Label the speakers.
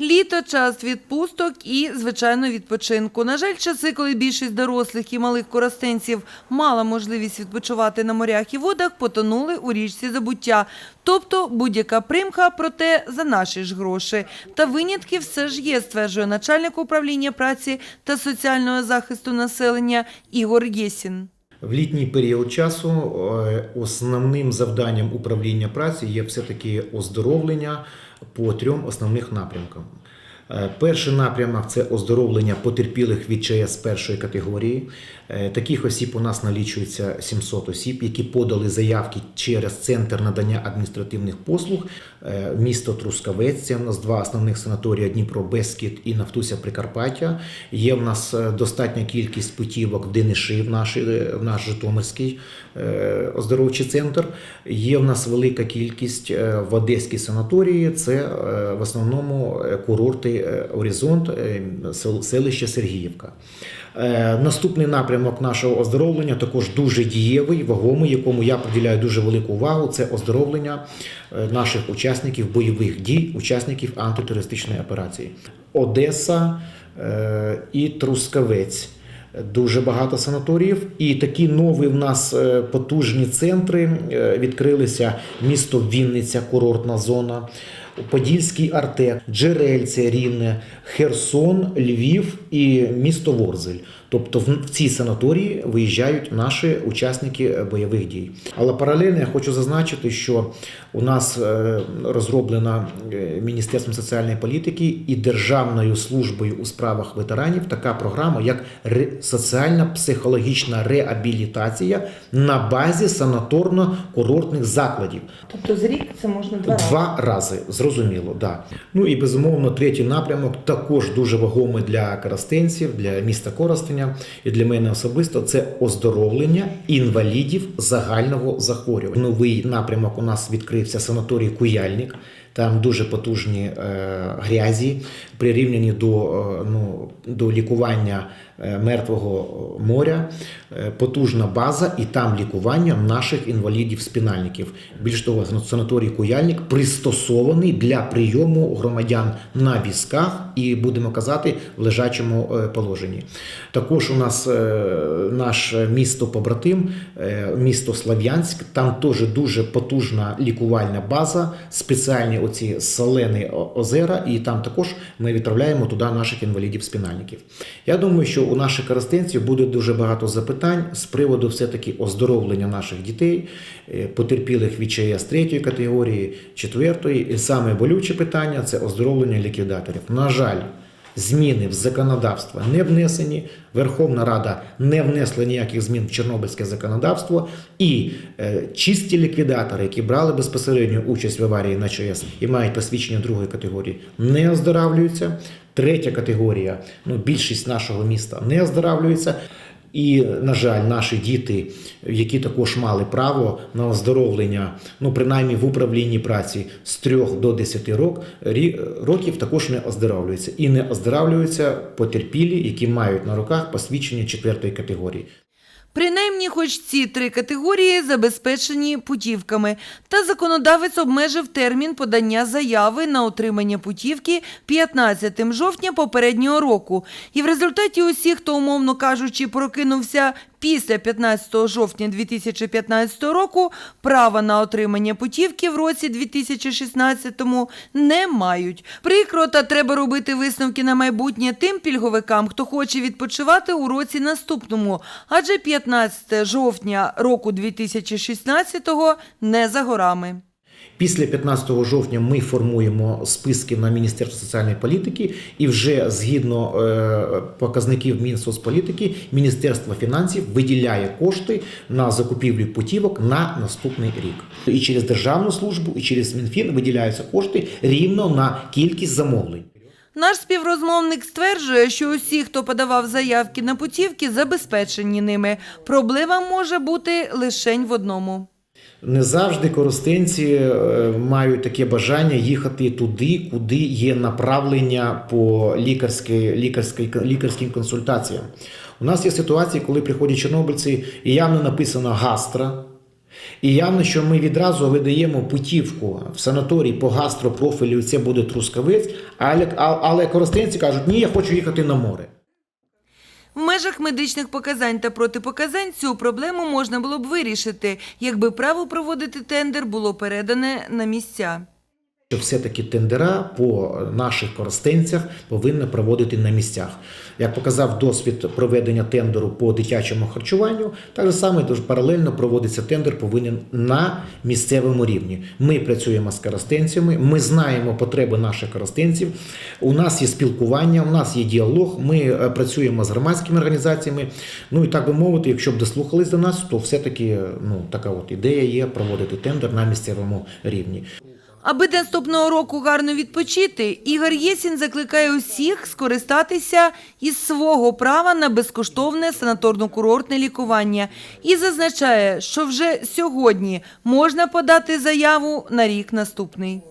Speaker 1: Літо час відпусток і, звичайно, відпочинку. На жаль, часи, коли більшість дорослих і малих коростенців мала можливість відпочивати на морях і водах, потонули у річці забуття. Тобто будь-яка примха, проте за наші ж гроші. Та винятки все ж є, стверджує начальник управління праці та соціального захисту населення Ігор Єсін.
Speaker 2: В літній період часу е, основним завданням управління праці є все-таки оздоровлення по трьом основних напрямкам. Е, Перший напрямок це оздоровлення потерпілих від ЧС першої категорії. Е, Таких осіб у нас налічується 700 осіб, які подали заявки через центр надання адміністративних послуг. Е, Місто Трускавець, це в нас два основних санаторії Дніпро Бескід і Нафтуся Прикарпаття. Є в нас достатня кількість путівок в Дениші, в, нашій, в наш Житомирський оздоровчий центр. Є в нас велика кількість в Одеській санаторії. Це в основному курорти е, Горизонт, е, селище Сергіївка. Е, Наступний напрямок нашого оздоровлення також дуже дієвий, вагомий, якому я приділяю дуже велику увагу. Це оздоровлення наших учасників бойових дій, учасників антитерористичної операції. Одеса і Трускавець. Дуже багато санаторіїв, і такі нові в нас потужні центри відкрилися. Місто Вінниця, курортна зона, Подільський Артек, Джерельце, Рівне, Херсон, Львів і місто Ворзель. Тобто в в ці санаторії виїжджають наші учасники е, бойових дій. Але паралельно я хочу зазначити, що у нас е, розроблена е, Міністерством соціальної політики і Державною службою у справах ветеранів така програма, як ре- соціально-психологічна реабілітація на базі санаторно-курортних закладів.
Speaker 1: Тобто з рік це можна два рази.
Speaker 2: Два рази, зрозуміло, да. Ну і безумовно, третій напрямок також дуже вагомий для коростенців, для міста Коростеня і для мене особисто це оздоровлення інвалідів загального захворювання. Новий напрямок у нас відкрився санаторій Куяльник. Там дуже потужні е, грязі, прирівняні до, е, ну, до лікування мертвого моря, е, потужна база, і там лікування наших інвалідів-спінальників. Більш того, санаторій Куяльник пристосований для прийому громадян на візках і, будемо казати, в лежачому е, положенні. Також у нас е, наш місто побратим, е, місто Слав'янськ, там теж дуже потужна лікувальна база, спеціальні оці солені озера, і там також ми відправляємо туди наших інвалідів-спінальників. Я думаю, що у наших користенців буде дуже багато запитань з приводу все-таки оздоровлення наших дітей, е, потерпілих від ЧАЕС третьої категорії, четвертої. І саме болюче питання це оздоровлення ліквідаторів. На жаль, Зміни в законодавство не внесені. Верховна Рада не внесла ніяких змін в Чорнобильське законодавство. І е, чисті ліквідатори, які брали безпосередню участь в аварії на ЧАЕС і мають посвідчення другої категорії, не оздоравлюються. Третя категорія, ну більшість нашого міста не оздоравлюється. І, на жаль, наші діти, які також мали право на оздоровлення, ну принаймні в управлінні праці з 3 до 10 рок, рі- років, також не оздоровлюються. І не оздоровлюються потерпілі, які мають на руках посвідчення четвертої категорії.
Speaker 1: Принаймні, хоч ці три категорії забезпечені путівками. Та законодавець обмежив термін подання заяви на отримання путівки 15 жовтня попереднього року. І в результаті усіх, хто, умовно кажучи, прокинувся після 15 жовтня 2015 року, права на отримання путівки в році 2016 не мають. Прикро, та треба робити висновки на майбутнє тим пільговикам, хто хоче відпочивати у році наступному, адже 15 жовтня року 2016 не за горами.
Speaker 2: Після 15 жовтня ми формуємо списки на Міністерство соціальної політики, і вже згідно е, показників Мінсоцполітики, Міністерство фінансів виділяє кошти на закупівлю путівок на наступний рік. І через державну службу, і через Мінфін виділяються кошти рівно на кількість замовлень.
Speaker 1: Наш співрозмовник стверджує, що усі, хто подавав заявки на путівки, забезпечені ними. Проблема може бути лишень в одному.
Speaker 2: Не завжди коростенці е, мають таке бажання їхати туди, куди є направлення по лікарській, лікарській, лікарським консультаціям. У нас є ситуації, коли приходять чорнобильці і явно написано гастро, І явно, що ми відразу видаємо путівку в санаторій по гастропрофілю, це буде трускавець, але, але користенці кажуть, ні, я хочу їхати на море.
Speaker 1: В межах медичних показань та протипоказань цю проблему можна було б вирішити, якби право проводити тендер було передане на місця.
Speaker 2: Що все-таки тендера по наших користенцях повинні проводити на місцях. Як показав досвід проведення тендеру по дитячому харчуванню, так дуже паралельно проводиться тендер повинен на місцевому рівні. Ми працюємо з користенцями, ми знаємо потреби наших користенців. У нас є спілкування, у нас є діалог. Ми е, працюємо з громадськими організаціями. Ну і так би мовити, якщо б дослухались до нас, то все-таки ну така от ідея є проводити тендер на місцевому рівні.
Speaker 1: Аби наступного року гарно відпочити, Ігор Єсін закликає усіх скористатися із свого права на безкоштовне санаторно-курортне лікування і зазначає, що вже сьогодні можна подати заяву на рік наступний.